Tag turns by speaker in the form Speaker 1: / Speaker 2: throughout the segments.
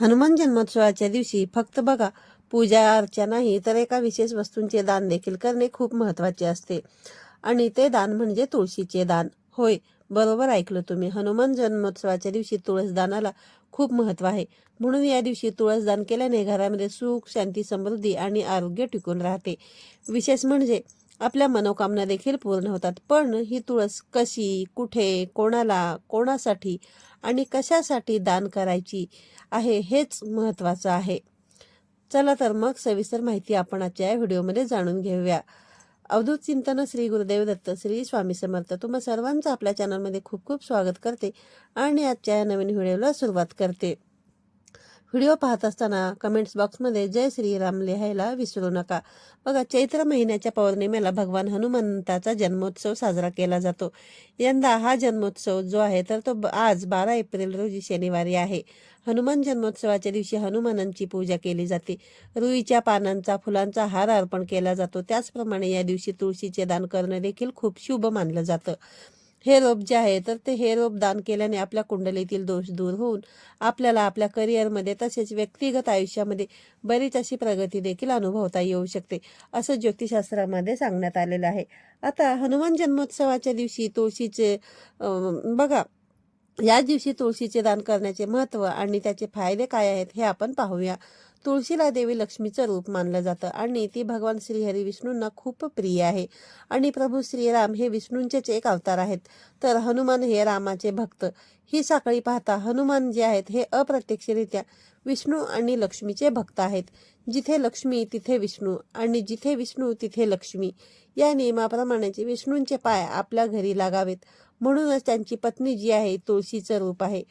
Speaker 1: हनुमान जन्मोत्सवाच्या दिवशी फक्त बघा पूजा अर्चा नाही तर एका विशेष वस्तूंचे दान देखील करणे खूप महत्त्वाचे असते. आणि ते दान म्हणजे तुळशीचे दान. होय बरोबर ऐकलं तुम्ही. हनुमान जन्मोत्सवाच्या दिवशी तुळसदानाला खूप महत्त्व आहे. म्हणून या दिवशी तुळसदान केल्याने घरामध्ये सुख शांती समृद्धी आणि आरोग्य टिकून राहते. विशेष म्हणजे आपल्या मनोकामना देखील पूर्ण होतात. पण ही तुळस कशी कुठे कोणाला कोणासाठी आणि कशासाठी दान करायची आहे हेच महत्त्वाचं आहे. चला तर मग सविस्तर माहिती आपण आजच्या या व्हिडिओमध्ये जाणून घेऊया. अवधूत चिंतन श्री गुरुदेव दत्त श्री स्वामी समर्थ. तुम्हा सर्वांचं आपल्या चॅनलमध्ये खूप खूप स्वागत करते आणि आजच्या या नवीन व्हिडिओला सुरुवात करते. व्हिडिओ पाहत असताना कमेंट्स बॉक्समध्ये जय श्रीराम लिहायला विसरू नका. बघा चैत्र महिन्याच्या पौर्णिमेला भगवान हनुमंताचा जन्मोत्सव साजरा केला जातो. यंदा हा जन्मोत्सव जो आहे तर तो आज बारा एप्रिल रोजी शनिवारी आहे. हनुमान जन्मोत्सवाच्या दिवशी हनुमानांची पूजा केली जाते. रुईच्या पानांचा फुलांचा हार अर्पण केला जातो. त्याचप्रमाणे या दिवशी तुळशीचे दान करणं देखील खूप शुभ मानलं जातं. हे रोप जे आहे तर ते हे रोप दान केल्याने आपल्या कुंडलीतील दोष दूर होऊन आपल्याला आपल्या करिअरमध्ये तसेच व्यक्तिगत आयुष्यामध्ये बरीच अशी प्रगती देखील अनुभवता येऊ शकते असं ज्योतिषशास्त्रामध्ये सांगण्यात आलेलं आहे. आता हनुमान जन्मोत्सवाच्या दिवशी तुळशीचे बघा या दिवशी तुळशीचे दान करण्याचे महत्त्व आणि त्याचे फायदे काय आहेत हे आपण पाहूया. तुळशीला देवी लक्ष्मीचं रूप मानलं जातं आणि ती भगवान श्रीहरी विष्णूंना खूप प्रिय आहे. आणि प्रभू श्रीराम हे विष्णूंचेच एक अवतार आहेत. तर हनुमान हे रामाचे भक्त. ही साखळी पाहता हनुमान जे आहेत हे अप्रत्यक्षरित्या विष्णू आणि लक्ष्मीचे भक्त आहेत. जिथे लक्ष्मी तिथे विष्णू आणि जिथे विष्णू तिथे लक्ष्मी. या नियमाप्रमाणेचे विष्णूंचे पाय आपल्या घरी लागावेत. म्हणूनच त्यांची पत्नी जी आहे तुळशीचं रूप आहे.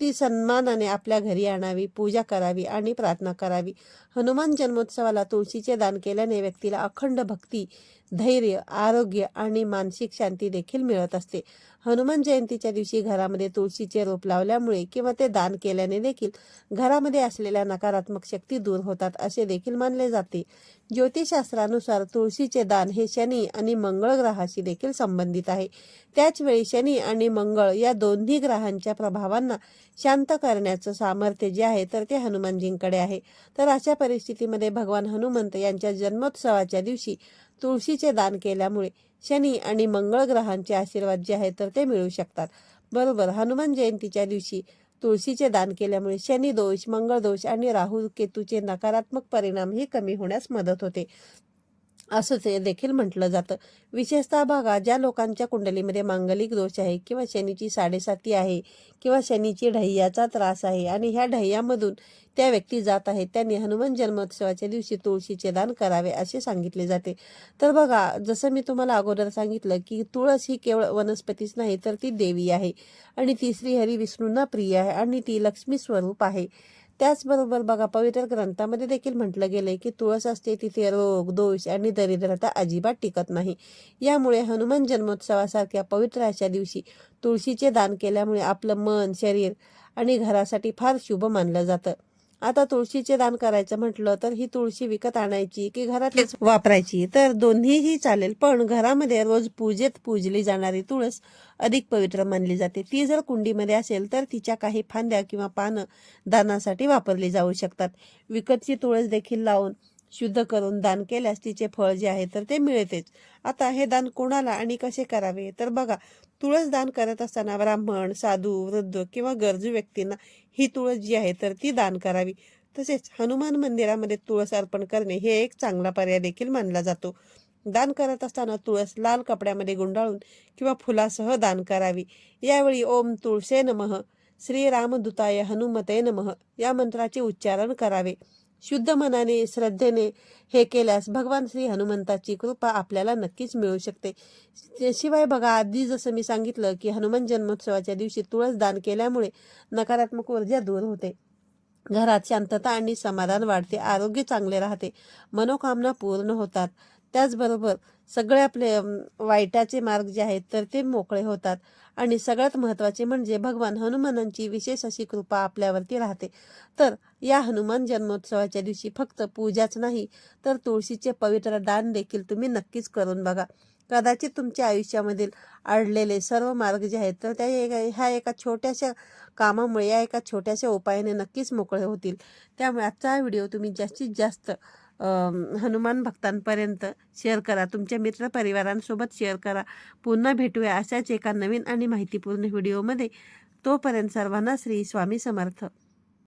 Speaker 1: ती सन्मानाने आपल्या घरी आणावी पूजा करावी आणि प्रार्थना करावी. हनुमान जन्मोत्सवाला तुळशीचे दान केल्याने व्यक्तीला अखंड भक्ती धैर्य आरोग्य आणि मानसिक शांती देखील मिळत असते. हनुमान जयंतीच्या दिवशी घरामध्ये तुळशीचे रोप लावल्यामुळे किंवा ते दान केल्याने देखील घरामध्ये असलेल्या नकारात्मक शक्ती दूर होतात असे देखील मानले जाते. ज्योतिषशास्त्रानुसार तुळशीचे दान हे शनी आणि मंगळ ग्रहाशी देखील संबंधित आहे. त्याचवेळी शनी आणि मंगळ या दोन्ही ग्रहांच्या प्रभावांना शांत करण्याचं सामर्थ्य जे आहे तर ते हनुमानजींकडे आहे. तर अशा परिस्थितीमध्ये भगवान हनुमंत यांच्या जन्मोत्सवाच्या दिवशी तुळशीचे दान केल्यामुळे शनी आणि मंगळ ग्रहांचे आशीर्वाद जे आहेत तर ते मिळू शकतात. बरोबर हनुमान जयंतीच्या दिवशी तुळशीचे दान केल्यामुळे शनी दोष मंगळ दोष आणि राहू केतूचे नकारात्मक परिणामही कमी होण्यास मदत होते. असं ते देखील म्हटलं जातं. विशेषतः बघा ज्या लोकांच्या कुंडलीमध्ये मांगलिक दोष आहे किंवा शनीची साडेसाती आहे किंवा शनीची ढह्याचा त्रास आहे आणि ह्या ढह्यामधून त्या व्यक्ती जात आहेत त्यांनी हनुमान जन्मोत्सवाच्या दिवशी तुळशीचे दान करावे असे सांगितले जाते. तर बघा जसं मी तुम्हाला अगोदर सांगितलं की तुळस ही केवळ वनस्पतीच नाही तर ती देवी आहे आणि ती श्री हरी विष्णूंना प्रिय आहे आणि ती लक्ष्मी स्वरूप आहे. त्याचबरोबर बघा पवित्र ग्रंथामध्ये देखील म्हटलं गेलंय की तुळस असते तिथे रोग दोष आणि दरिद्रता अजिबात टिकत नाही. यामुळे हनुमान जन्मोत्सवासारख्या पवित्र अशा दिवशी तुळशीचे दान केल्यामुळे आपलं मन शरीर आणि घरासाठी फार शुभ मानलं जातं. आता तुळशीचे दान करायचं म्हटलं तर ही तुळशी विकत आणायची की घरातलीच वापरायची? तर दोन्हीही चालेल पण घरामध्ये रोज पूजेत पूजली जाणारी तुळस अधिक पवित्र मानली जाते. ती जर कुंडीमध्ये असेल तर तिच्या काही फांद्या किंवा पानं दानासाठी वापरली जाऊ शकतात. विकतची तुळस देखील लावून शुद्ध करून दान केल्यास तिचे फळ जे आहे तर ते मिळतेच. आता हे दान कोणाला आणि कसे करावे? तर बघा तुळस दान करत असताना ब्राह्मण साधू वृद्ध किंवा गरजू व्यक्तींना ही तुळस जी आहे तर ती दान करावी. तसेच हनुमान मंदिरामध्ये तुळस अर्पण करणे हे एक चांगला पर्याय देखील मानला जातो. दान करत असताना तुळस लाल कपड्यामध्ये गुंडाळून किंवा फुलासह दान करावी. यावेळी ओम तुळसे नमः श्री रामदूताय हनुमते नमः या मंत्राचे उच्चारण करावे. शुद्ध मनाने श्रद्धेने हे केल्यास भगवान श्री हनुमंताची कृपा आपल्याला नक्कीच मिळू शकते. शिवाय बघा आधी जसं मी सांगितलं की हनुमान जन्मोत्सवाच्या दिवशी तुळस दान केल्यामुळे नकारात्मक ऊर्जा दूर होते. घरात शांतता आणि समाधान वाढते. आरोग्य चांगले राहते. मनोकामना पूर्ण होतात. त्याचबरोबर सगळे आपले वाईटाचे मार्ग जे आहेत तर ते मोकळे होतात. आणि सगळ्यात महत्त्वाचे म्हणजे भगवान हनुमानांची विशेष अशी कृपा आपल्यावरती राहते. तर या हनुमान जन्मोत्सवाच्या दिवशी फक्त पूजाच नाही तर तुळशीचे पवित्र दान देखील तुम्ही नक्कीच करून बघा. कदाचित तुमच्या आयुष्यामधील अडलेले सर्व मार्ग जे आहेत तर त्या एका ह्या एका छोट्याशा कामामुळे या एका छोट्याशा उपायाने नक्कीच मोकळे होतील. त्यामुळे आजचा व्हिडिओ तुम्ही जास्तीत जास्त हनुमान भक्तांपर्यंत शेअर करा. तुमच्या मित्रपरिवारांसोबत शेअर करा. पुन्हा भेटूया अशाच एका नवीन आणि माहितीपूर्ण व्हिडिओमध्ये तोपर्यंत सर्वांना श्री स्वामी समर्थ.